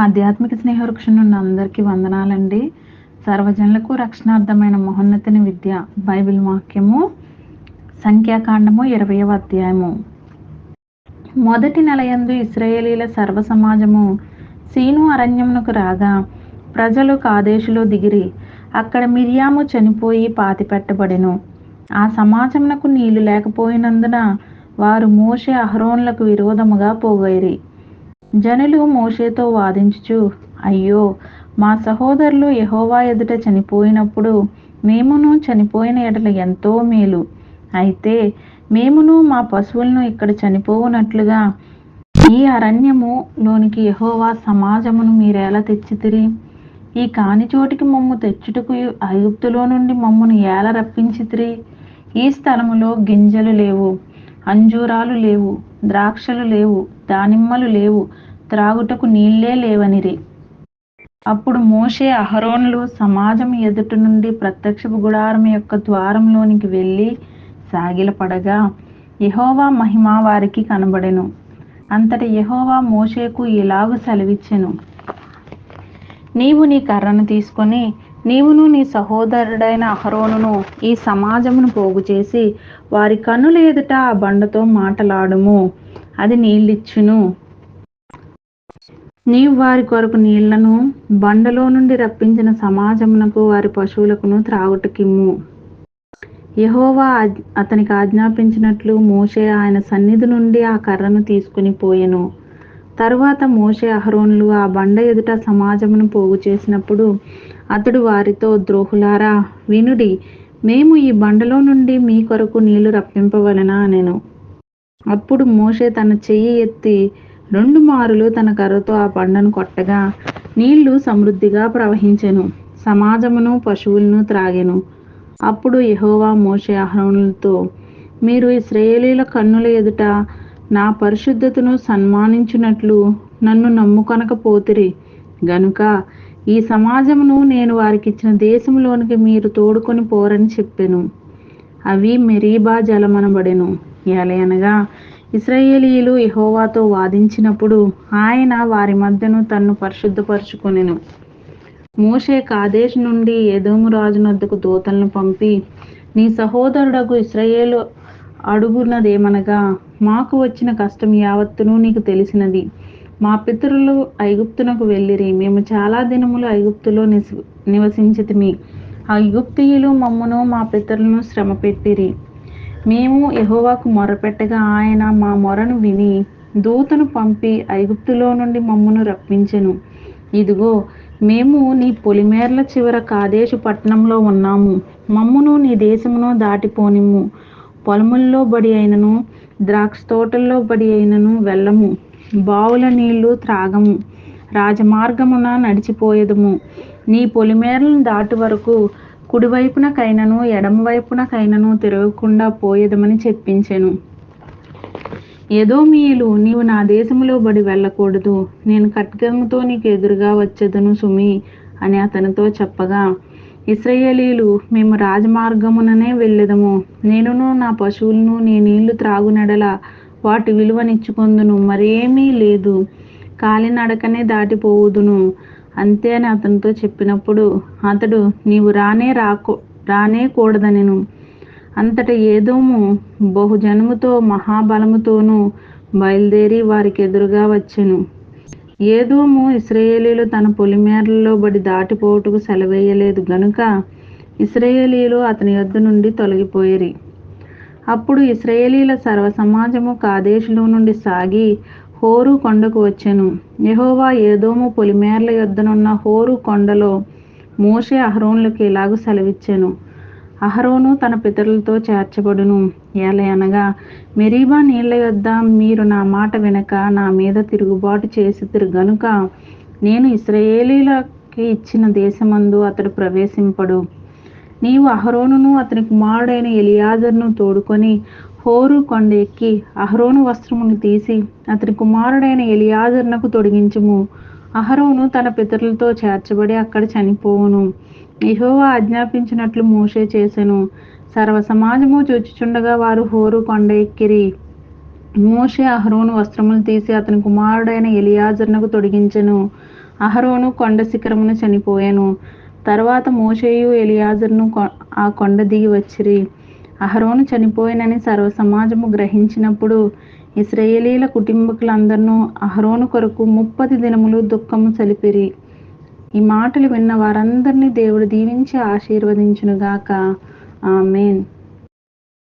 ఆధ్యాత్మిక స్నేహవృక్షం ఉన్న అందరికీ వందనాలండి. సర్వజనులకు రక్షణార్థమైన మహోన్నతిని విద్య బైబిల్ వాక్యము సంఖ్యాకాండము ఇరవయవ అధ్యాయము. మొదటి నెలయందు ఇస్రాయేలీల సర్వ సమాజము సీను అరణ్యమునకు రాగా ప్రజలు కాదేశులో దిగిరి. అక్కడ మిరియాము చనిపోయి పాతిపెట్టబడెను ఆ సమాజమునకు నీళ్ళు లేకపోయినందున వారు మోషే అహరోన్లకు విరోధముగా పోగైరి. జనులు మోషేతో వాదించుచు అయ్యో మా సహోదరులు యహోవా ఎదుట చనిపోయినప్పుడు మేమును చనిపోయిన ఎడల ఎంతో మేలు. అయితే మేమును మా పశువులను ఇక్కడ చనిపోవునట్లుగా ఈ అరణ్యము లోనికి యహోవా సమాజమును మీరెలా తెచ్చితిరి? ఈ కాని చోటికి మమ్ము తెచ్చుటకు ఐగుప్తులో నుండి మమ్మను ఎలా రప్పించితిరి? ఈ స్థలములో గింజలు లేవు అంజూరాలు లేవు ద్రాక్షలు లేవు దానిమ్మలు లేవు త్రాగుటకు నీళ్ళే లేవనిరి. అప్పుడు మోషే అహరోన్లు సమాజం ఎదుట నుండి ప్రత్యక్షపు గుడారం యొక్క ద్వారంలోనికి వెళ్ళి సాగిలపడగా యహోవా మహిమ వారికి కనబడెను. అంతటి యహోవా మోషేకు ఇలాగు సెలవిచ్చెను? నీవు నీ కర్రను తీసుకొని నీవును నీ సహోదరుడైన అహరోనును ఈ సమాజమును పోగు చేసి వారి కన్నుల ఎదుట ఆ బండతో మాటలాడుము. అది నీళ్ళిచ్చును. నీవు వారి కొరకు నీళ్ళను బండలో నుండి రప్పించిన సమాజమునకు వారి పశువులకును త్రాగుటకిమ్ము. యహోవా అతనికి ఆజ్ఞాపించినట్లు మోషే ఆయన సన్నిధి నుండి ఆ కర్రను తీసుకుని పోయెను. తరువాత మోషే అహరోన్లు ఆ బండ ఎదుట సమాజమును పోగు చేసినప్పుడు అతడు వారితో ద్రోహులారా వినుడి మేము ఈ బండలో నుండి మీ కొరకు నీళ్ళు రప్పింపవలనా నేను అప్పుడు మోషే తన చెయ్యి ఎత్తి రెండు మారులు తన కర్రతో ఆ పండను కొట్టగా నీళ్ళు సమృద్ధిగా ప్రవహించెను సమాజమును పశువులను త్రాగెను. అప్పుడు యహోవా మోషే అహరోనులతో మీరు ఇస్రాయేలీల కన్నుల ఎదుట నా పరిశుద్ధతను సన్మానించినట్లు నన్ను నమ్ముకొనకపోతిరి. గనుక ఈ సమాజమును నేను వారికి ఇచ్చిన దేశంలోనికి మీరు తోడుకొని పోరని చెప్పాను. అవి మెరీబా జలమనబడెను. ఎలయనగా ఇస్రాయేలీలు యహోవాతో వాదించినప్పుడు ఆయన వారి మధ్యను తన్ను పరిశుద్ధపరచుకొనెను. మోషే కాదేశ్ నుండి ఎదోము రాజునొద్దకు దూతలను పంపి నీ సహోదరుడకు ఇస్రాయేలు అడుగున్నదేమనగా మాకు వచ్చిన కష్టం యావత్తును నీకు తెలిసినది. మా పితరులు ఐగుప్తునకు వెళ్ళిరి. మేము చాలా దినములు ఐగుప్తులో నిస్ నివసించితిమి. ఐగుప్తియులు మమ్మను మా పితరులను శ్రమ పెట్టిరి మేము యహోవాకు మొరపెట్టగా ఆయన మా మొరను విని దూతను పంపి ఐగుప్తులో నుండి మమ్మను రప్పించెను. ఇదిగో మేము నీ పొలిమేర్ల చివర కాదేశు పట్టణంలో ఉన్నాము. మమ్మును నీ దేశమును దాటిపోనిము పొలముల్లో బడి అయినను ద్రాక్ష తోటల్లో బడి అయినను వెళ్ళము. బావుల నీళ్ళు త్రాగము. రాజమార్గమున నడిచిపోయేదము. నీ పొలిమేరలను దాటి వరకు కుడివైపునకైనను ఎడమవైపునకైనను తిరగకుండా పోయేదమని చెప్పించెను. ఏదో మీలు నీవు నా దేశంలో బడి వెళ్ళకూడదు. నేను ఖడ్గంతో నీకు ఎదురుగా వచ్చేదను సుమి అని అతనితో చెప్పగా ఇస్రయేలీలు మేము రాజమార్గముననే వెళ్ళెదము. నేనును నా పశువులను నీ నీళ్ళు త్రాగునడల వాటి విలువనిచ్చుకొందును. మరేమీ లేదు. కాలినడకనే దాటిపోవుదును. అంతే అని అతనితో చెప్పినప్పుడు అతడు నీవు రానే రాకో రానే కూడదనెను. అంతట ఏదోము బహుజనముతో మహాబలముతోనూ బయలుదేరి వారికి ఎదురుగా వచ్చెను. ఏదోము ఇస్రాయేలీలు తన పొలిమేరలలో బడి దాటిపోవుటకు సెలవేయలేదు. గనుక ఇస్రాయేలీలు అతని యొద్ద నుండి తొలగిపోయిరి. అప్పుడు ఇస్రాయేలీల సర్వ సమాజము కాదేశులో నుండి సాగి హోరు కొండకు వచ్చెను. యహోవా ఏదోము పొలిమేర్ల యొద్దనున్న హోరు కొండలో మోషే అహరోన్లకు ఇలాగూ సెలవిచ్చెను. అహరోను తన పితరులతో చేర్చబడును. ఏలయనగా మెరీబా నీళ్ళ యొద్ద మీరు నా మాట వినక నా మీద తిరుగుబాటు చేసి గనుక నేను ఇస్రయేలీలకి ఇచ్చిన దేశమందు అతడు ప్రవేశింపడు. నీవు అహరోనును అతని కుమారుడైన ఎలియాజర్ను తోడుకొని హోరు కొండ ఎక్కి అహరోను వస్త్రమును తీసి అతని కుమారుడైన ఎలియాజర్నకు తొడిగించుము. అహరోను తన పితరులతో చేర్చబడి అక్కడ చనిపోవును. యహోవా ఆజ్ఞాపించినట్లు మోషే చేసెను. సర్వ సమాజము చూచుచుండగా వారు హోరు కొండ ఎక్కిరి మోషే అహరోను వస్త్రములు తీసి అతని కుమారుడైన ఎలియాజర్నకు తొడిగించెను. అహరోను కొండ శిఖరమును చనిపోయాను. తర్వాత మోషేయు ఎలియాజర్ను ఆ కొండ దిగి వచ్చిరి. అహరోను చనిపోయినని సర్వ సమాజము గ్రహించినప్పుడు ఇస్రాయేలీల కుటుంబకులందరినూ అహరోను కొరకు ముప్పది దినములు దుఃఖము చలిపిరి. ఈ మాటలు విన్న వారందరినీ దేవుడు దీవించి ఆశీర్వదించునుగాక. ఆమెన్.